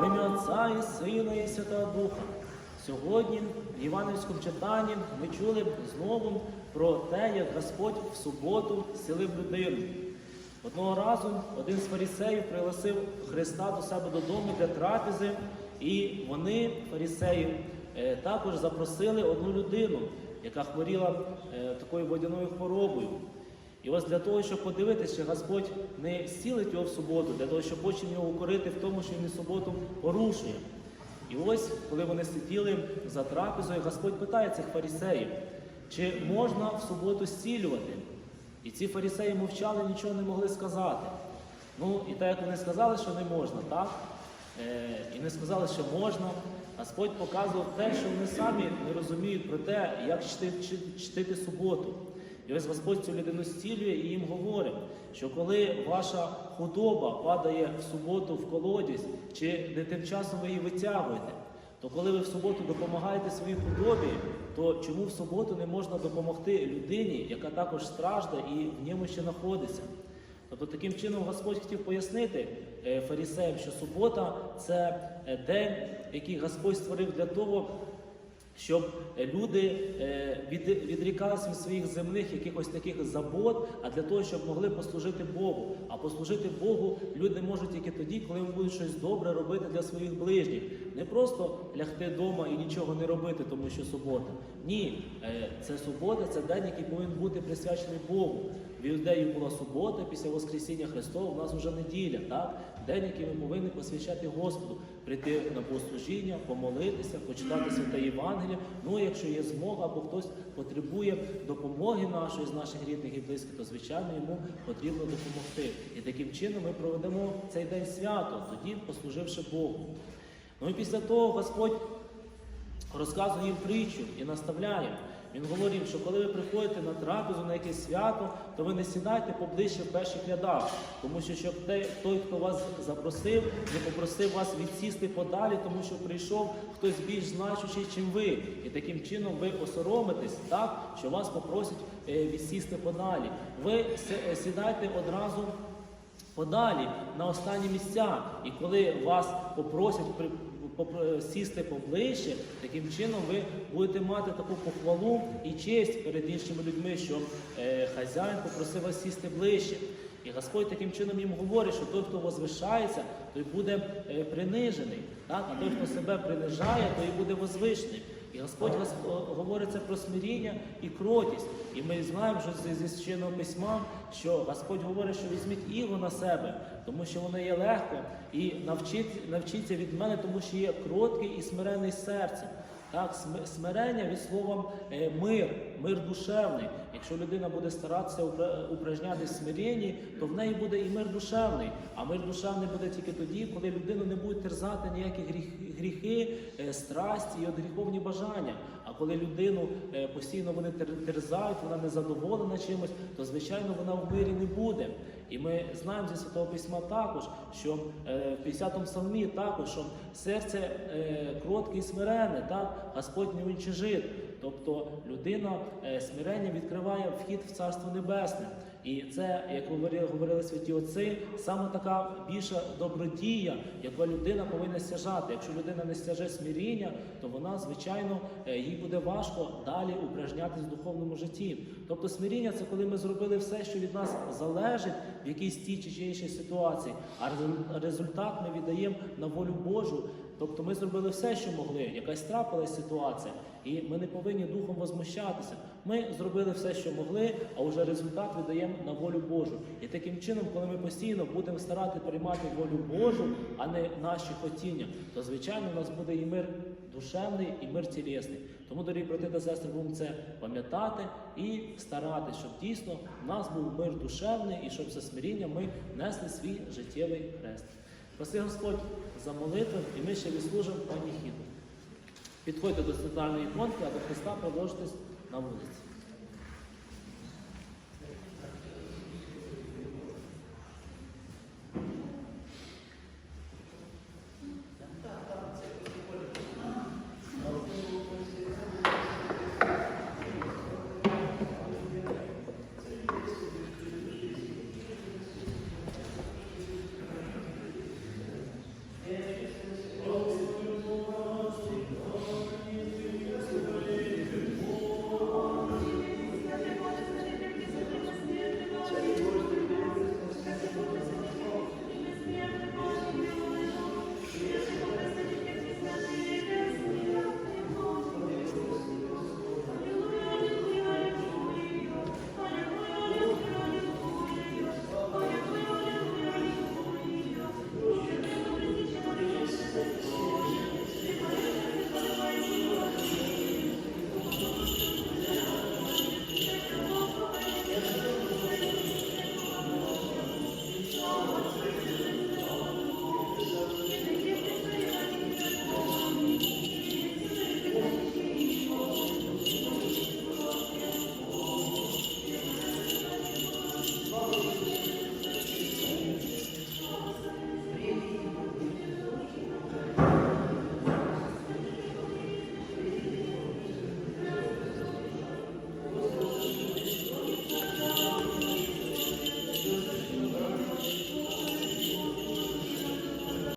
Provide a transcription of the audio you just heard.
В ім'я Отця і Сина і Святого Духа. Сьогодні в Іванівському читанні ми чули знову про те, як Господь в суботу зцілив людину. Одного разу один з фарісеїв пригласив Христа до себе додому для трапези, і вони, фарісеї, е, також запросили одну людину, яка хворіла е, такою водяною хворобою. І ось для того, щоб подивитися, Господь не зцілить його в суботу, для того, щоб потім його укорити в тому, що він і суботу порушує. І ось, коли вони сиділи за трапезою, Господь питає цих фарісеїв, чи можна в суботу зцілювати? І ці фарісеї мовчали, нічого не могли сказати. Ну, і так як вони сказали, що не можна, так? Е, і не сказали, що можна. Господь показував те, що вони самі не розуміють про те, як чтити, чтити суботу. І ось Господь цю людину зцілює і їм говорить, що коли ваша худоба падає в суботу в колодязь, чи не тим часом ви її витягуєте, то коли ви в суботу допомагаєте своїй худобі, то чому в суботу не можна допомогти людині, яка також страждає і в ньому ще знаходиться? Тобто таким чином Господь хотів пояснити е, фарісеям, що субота це е, день, який Господь створив для того, щоб е, люди е, від, відрікалися від своїх земних якихось таких забот, а для того, щоб могли послужити Богу. А послужити Богу люди можуть тільки тоді, коли вони будуть щось добре робити для своїх ближніх. Не просто лягти вдома і нічого не робити, тому що субота. Ні, е, це субота, це день, який повинен бути присвячений Богу. В іудеїв була субота, після Воскресіння Христова, у нас вже неділя, так? День, який ми повинні посвящати Господу, прийти на богослужіння, помолитися, почитати святе Євангеліє. Ну, якщо є змога, або хтось потребує допомоги нашої з наших рідних і близьких, то звичайно йому потрібно допомогти. І таким чином ми проведемо цей день свято, тоді послуживши Богу. Ну і після того Господь розказує їм притчу і наставляє. Він говорив, що коли ви приходите на трапезу, на якесь свято, то ви не сідайте поближче в перших рядах, тому що щоб той, хто вас запросив, не попросив вас відсісти подалі, тому що прийшов хтось більш значущий, чим ви. І таким чином ви осоромитесь, так, що вас попросять е, відсісти подалі. Ви сідайте одразу подалі на останні місця. І коли вас попросять сісти поближче, таким чином ви будете мати таку похвалу і честь перед іншими людьми, що е, хазяїн попросив вас сісти ближче. І Господь таким чином їм говорить, що той, хто возвишається, той буде е, принижений. Так? А той, хто себе принижає, той буде возвишений. І Господь говориться про смиріння і кротість. І ми знаємо, що зі- священного письма, що Господь говорить, що візьміть іго на себе, тому що воно є легко, і навчиться від мене, тому що є кроткий і смирений серцем. Так, см- смирення від слова е, мир, мир душевний. Якщо людина буде старатися упра- упражняти смиренні, то в неї буде і мир душевний. А мир душевний буде тільки тоді, коли людину не будуть терзати ніякі гріхи, е, страсті і от гріховні бажання. А коли людину е, постійно вони тер- терзають, вона незадоволена чимось, то звичайно вона в мирі не буде. І ми знаємо зі Святого Письма також, що е, в 50-му псалмі також, що серце е, кротке і смирене, так, Господь не уничижит. Тобто людина е, смирення відкриває вхід в Царство Небесне. І це, як говорили, говорили святі отці, саме така більша добродія, яку людина повинна стяжати. Якщо людина не стяже смиріння, то вона, звичайно, е, їй буде важко далі упражнятись в духовному житті. Тобто смиріння це коли ми зробили все, що від нас залежить в якійсь тій чи іншій ситуації, а результат ми віддаємо на волю Божу. Тобто ми зробили все, що могли, якась трапилась ситуація, і ми не повинні духом возмущатися. Ми зробили все, що могли, а вже результат віддаємо на волю Божу. І таким чином, коли ми постійно будемо старати приймати волю Божу, а не наші хотіння, то звичайно у нас буде і мир душевний, і мир тілесний. Тому, дорогі брати та сестри, будемо це пам'ятати і старатися, щоб дійсно в нас був мир душевний і щоб за смиріння ми несли свій життєвий хрест. Проси Господь за молитву, і ми ще відслужимо паніхіду. Підходьте до центральної іконки, а до Христа 那么多。